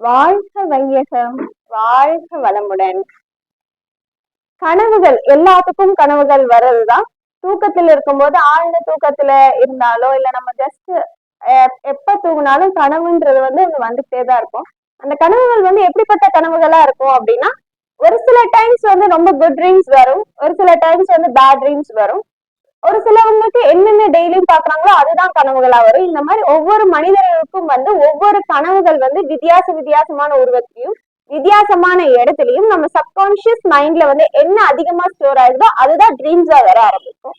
வாழ்க வையகம் வாழ்க வளமுடன். கனவுகள் எல்லாத்துக்கும் கனவுகள் வர்றதுதான். தூக்கத்துல இருக்கும்போது ஆழ்ந்த தூக்கத்துல இருந்தாலோ இல்ல நம்ம ஜஸ்ட் எப்ப தூங்கினாலும் கனவுன்றது வந்து ஒண்ணு வந்துட்டே தான் இருக்கும். அந்த கனவுகள் வந்து எப்படிப்பட்ட கனவுகளா இருக்கும் அப்படின்னா ஒரு சில டைம்ஸ் வந்து ரொம்ப குட் ட்ரீம்ஸ் வரும். ஒரு சில டைம்ஸ் வந்து பேட் ட்ரீம்ஸ் வரும். ஒரு சிலவங்களுக்கு என்னென்ன டெய்லியும் பாக்குறாங்களோ அதுதான் கனவுகளா வரும். இந்த மாதிரி ஒவ்வொரு மனிதர்களுக்கும் வந்து ஒவ்வொரு கனவுகள் வந்து வித்தியாச வித்தியாசமான உருவத்திலையும் வித்தியாசமான இடத்துலயும் நம்ம சப்கான்சியஸ் மைண்ட்ல வந்து என்ன அதிகமா ஸ்டோர் ஆகுதோ அதுதான் ட்ரீம்ஸா வர ஆரம்பிக்கும்.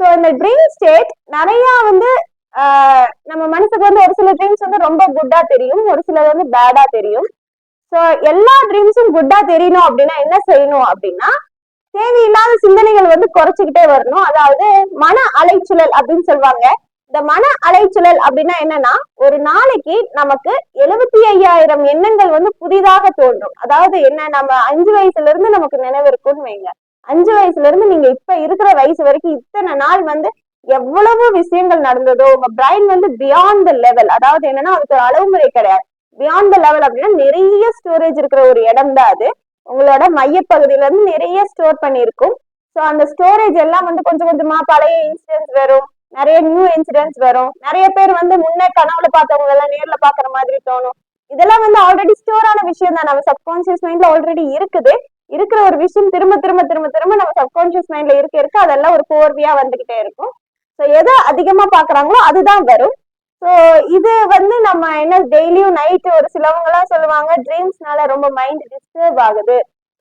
ஸோ இந்த ட்ரீம் ஸ்டேட் நிறைய வந்து நம்ம மனசுக்கு வந்து ஒரு சில ட்ரீம்ஸ் வந்து ரொம்ப குட்டா தெரியும் ஒரு சிலது வந்து பேடா தெரியும். ஸோ எல்லா ட்ரீம்ஸும் குட்டா தெரியணும் அப்படின்னா என்ன செய்யணும் அப்படின்னா தேவையில்லாத சிந்தனைகள் வந்து குறைச்சிக்கிட்டே வரணும். அதாவது மன அலைச்சுழல் அப்படின்னு சொல்லுவாங்க இந்த மன அலைச்சுழல் அப்படின்னா என்னன்னா ஒரு நாளைக்கு நமக்கு எழுபத்தி ஐயாயிரம் எண்ணங்கள் வந்து புதிதாக தோன்றும். அதாவது என்ன நம்ம அஞ்சு வயசுல இருந்து நமக்கு நினைவு இருக்கும்னு வைங்க. அஞ்சு வயசுல இருந்து நீங்க இப்ப இருக்கிற வயசு வரைக்கும் இத்தனை நாள் வந்து எவ்வளவு விஷயங்கள் நடந்ததோ உங்க பிரைன் வந்து பியாண்ட் த லெவல் அதாவது என்னன்னா அதுக்கு ஒரு அளவு முறை கிடையாது. பியாண்ட் த லெவல் அப்படின்னா நிறைய ஸ்டோரேஜ் இருக்கிற ஒரு இடம் தான் அது. உங்களோட மையப்பகுதியில இருந்து நிறைய ஸ்டோர் பண்ணியிருக்கும். ஸோ அந்த ஸ்டோரேஜ் எல்லாம் வந்து கொஞ்சம் கொஞ்சமா பழைய இன்சிடென்ட்ஸ் வரும். நிறைய நியூ இன்சிடென்ட்ஸ் வரும். நிறைய பேர் வந்து முன்னே கனவுல பார்த்தவங்க எல்லாம் நேர்ல பாக்குற மாதிரி தோணும். இதெல்லாம் வந்து ஆல்ரெடி ஸ்டோர் ஆன விஷயம் தான். நம்ம சப்கான்சியஸ் மைண்ட்ல ஆல்ரெடி இருக்குது. இருக்கிற ஒரு விஷயம் திரும்ப திரும்ப திரும்ப திரும்ப நம்ம சப்கான்சியஸ் மைண்ட்ல இருக்க இருக்க. அதெல்லாம் ஒரு போர்வியா வந்துகிட்டே இருக்கும். ஸோ எதை அதிகமா பாக்குறாங்களோ அதுதான் வரும். ஸோ இது வந்து நம்ம என்ன டெய்லியும் நைட்டு ஒரு சிலவங்கலாம் சொல்லுவாங்க ட்ரீம்ஸ்னால ரொம்ப மைண்ட் டிஸ்டர்ப் ஆகுது.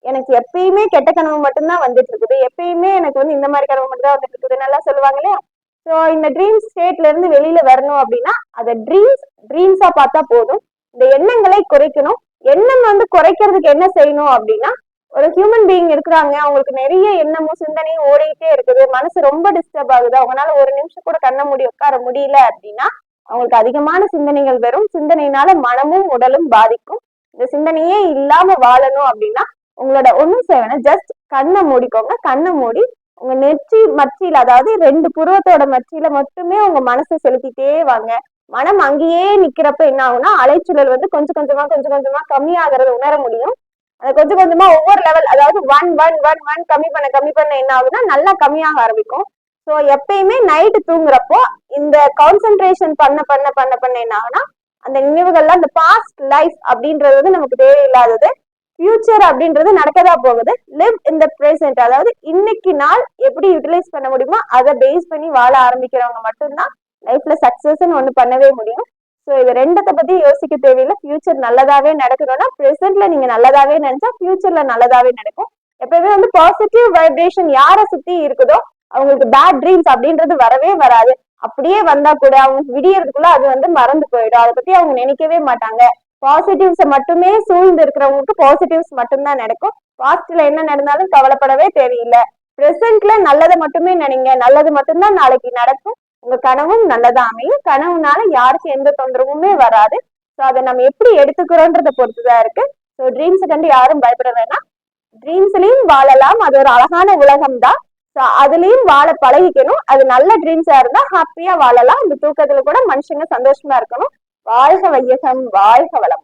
எனக்கு எப்பயுமே கெட்ட கனவு மட்டும்தான் வந்துட்டு இருக்குது எப்பயுமே எனக்கு வந்து இந்த மாதிரி கனவு மட்டும் தான் வந்துட்டு இருக்குது நல்லா சொல்லுவாங்க இல்லையா? ஸோ இந்த ட்ரீம் ஸ்டேட்ல இருந்து வெளியில வரணும் அப்படின்னா அதை ட்ரீம்ஸ் ட்ரீம்ஸா பார்த்தா போதும். இந்த எண்ணங்களை குறைக்கணும். எண்ணம் வந்து குறைக்கிறதுக்கு என்ன செய்யணும் அப்படின்னா ஒரு ஹியூமன் பீயிங் இருக்கிறாங்க. அவங்களுக்கு நிறைய எண்ணமும் சிந்தனையும் ஓடிக்கிட்டே இருக்குது. மனசு ரொம்ப டிஸ்டர்ப் ஆகுது. அவங்களால ஒரு நிமிஷம் கூட கண்ண மூடி உட்கார முடியல அப்படின்னா அவங்களுக்கு அதிகமான சிந்தனைகள் வரும். சிந்தனையினால மனமும் உடலும் பாதிக்கும். இந்த சிந்தனையே இல்லாம வாழணும் அப்படின்னா உங்களோட ஒண்ணும் செய்யணும் ஜஸ்ட் கண்ணை மூடிக்கோங்க. கண்ணை மூடி உங்க நெற்றி மச்சியில அதாவது ரெண்டு புருவத்தோட மச்சியில மட்டுமே உங்க மனசை செலுத்திட்டே வாங்க. மனம் அங்கேயே நிக்கிறப்ப என்ன ஆகும்னா அலைச்சூழல் வந்து கொஞ்சம் கொஞ்சமா கொஞ்சம் கொஞ்சமா கம்மியாகிறத உணர முடியும். அதை கொஞ்சம் கொஞ்சமா ஒவ்வொரு லெவல் அதாவது ஒன் ஒன் ஒன் ஒன் கம்மி பண்ண கம்மி பண்ண என்ன ஆகுதுன்னா நல்லா கம்மியாக ஆரம்பிக்கும். ஸோ எப்பயுமே நைட்டு தூங்குறப்போ இந்த கான்சென்ட்ரேஷன் பண்ண பண்ண பண்ண பண்ண என்ன ஆகுனா அந்த நினைவுகள்லாம் அந்த பாஸ்ட் லைஃப் அப்படின்றது வந்து நமக்கு தேவையில்லாதது. ஃபியூச்சர் அப்படின்றது நடக்கதா போகுது. லிவ் இந்த ப்ரெசென்ட் அதாவது இன்னைக்கு நாள் எப்படி யூட்டிலைஸ் பண்ண முடியுமோ அதை பேஸ் பண்ணி வாழ ஆரம்பிக்கிறவங்க மட்டும்தான் லைஃப்ல சக்சஸ்ன்னு ஒன்று பண்ணவே முடியும். ஸோ இது ரெண்டத்தை பத்தி யோசிக்க தேவையில்லை. ஃபியூச்சர் நல்லதாவே நடக்கணும்னா ப்ரெசென்ட்ல நீங்க நல்லதாவே நினைச்சா ஃபியூச்சர்ல நல்லதாவே நடக்கும். எப்பவுமே வந்து பாசிட்டிவ் வைப்ரேஷன் யாரை சுத்தி இருக்குதோ அவங்களுக்கு பேட் ட்ரீம்ஸ் அப்படின்றது வரவே வராது. அப்படியே வந்தா கூட அவங்க விடியறதுக்குள்ள அது வந்து மறந்து போயிடும். அதை பத்தி அவங்க நினைக்கவே மாட்டாங்க. பாசிட்டிவ்ஸை மட்டுமே சூழ்ந்து இருக்கிறவங்களுக்கு பாசிட்டிவ்ஸ் மட்டும்தான் நடக்கும். பாஸ்ட்ல என்ன நடந்தாலும் கவலைப்படவே தேவையில்லை. பிரசன்ட்ல நல்லதை மட்டுமே நினைங்க. நல்லது மட்டும்தான் நாளைக்கு நடக்கும். உங்க கனவும் நல்லதா அமையும். கனவுனால யாருக்கும் எந்த தொந்தரவுமே வராது. ஸோ அதை நம்ம எப்படி எடுத்துக்கிறோன்றத பொறுத்துதான் இருக்கு. ஸோ ட்ரீம்ஸை கண்டு யாரும் பயப்பட வேணாம். ட்ரீம்ஸ்லயும் வாழலாம். அது ஒரு அழகான உலகம் தான் ஸோ அதுலயும் வாழ பழகிக்கணும். அது நல்ல ட்ரீம்ஸா இருந்தா ஹாப்பியா வாழலாம். இந்த தூக்கத்துல கூட மனுஷங்க சந்தோஷமா இருக்கணும். வாழ்க வையகம் வாழ்க வளம்